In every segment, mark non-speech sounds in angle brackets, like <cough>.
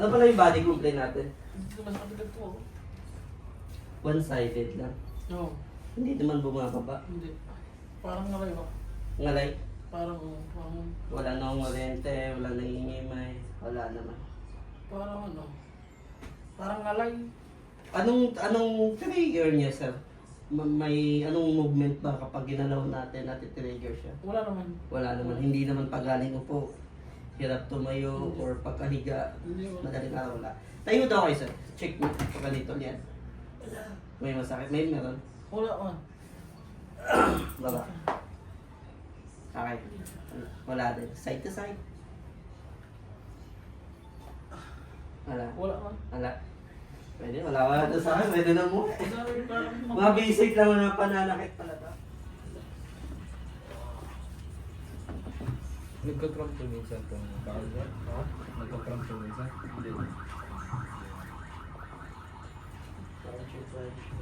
Ano pala yung body complaint natin? Hindi masakit ito. oh. One-sided lang. Oo. Hindi naman bumababa. Hindi. Parang ngalay ba? Ngalay. Parang, oh, parang, Wala na akong oriente, wala na ingimay. Wala naman. parang ano. Parang ngalay. Anong anong trigger niya, sir? Ma- May anong movement ba kapag ginalaw natin at trigger siya? Wala naman. Wala naman, hindi naman pagaling upo. Hirap tumayo or pagkahiga. Mo. Madaling araw wala. Tayo daw kayo, sir. Check mo. Pag ganito yan. May masakit. May meron. Wala man. Baba. <coughs> Okay. Wala din. Side to side. Wala. Wala man. Wala. Pwede. Wala. Wala to sa akin. Pwede na mo. Mga basic lang na pananakit pala Nagka-cramp to minsan itong kaaga. Ha? Nagka-cramp to minsan. Hindi.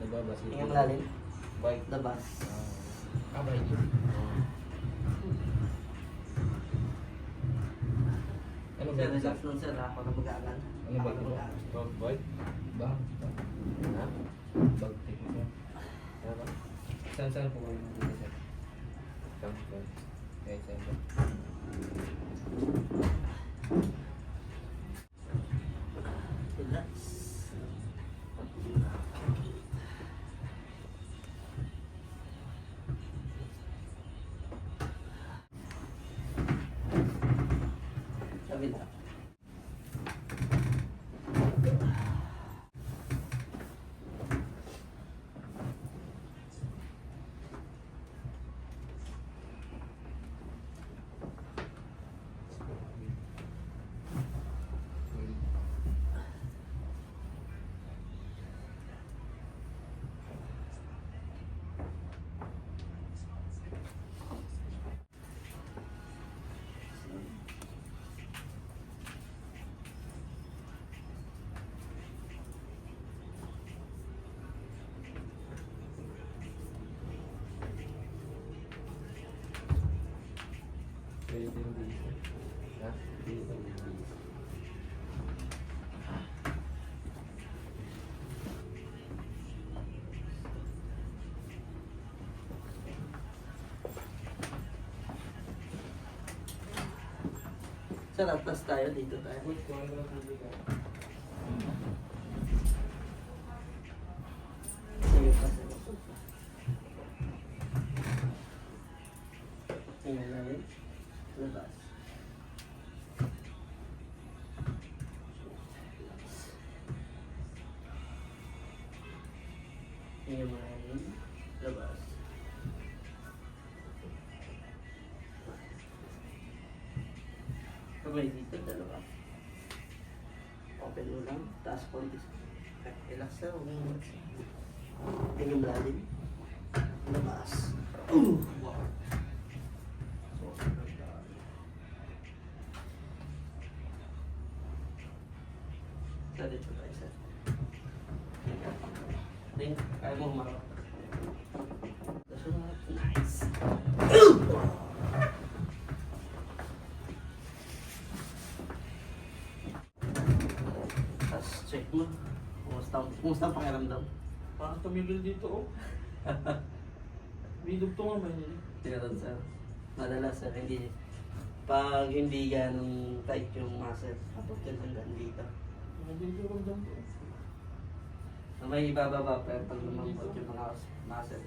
Nagbabasit. Tingnan malalim. Bike. Labas. Ah, bike yun. Ano ba? Sir, relax lang sir. Ako na mag-aalan. Ano ba? Road bike? Ba? Ha? Bag take mo Ano ba? Saan saan po kayo dito sir? Saan po? Kahit saan ba? Thank you. Pwede dito. Ha? Dito. Dito. Sir, atlas tayo. Dito tayo. Labas. Kamay dito, dalawa. Open mo lang. Taas konti. Relax na. Huwag mo Tingnan lalim. Labas. Uh! Sa dito tayo, sir. Ting, kaya mo humarap. Check mo. Kumusta, kumusta ang pakiramdam? Parang tumigil dito, oh. May dugtungan ba yun? Tinatan sir. Madalas sir, hindi pag hindi ganong tight yung muscle, abot yan hanggang dito. Hindi ko ramdam. Na may ibababa pero pag lumambot yung mga muscle.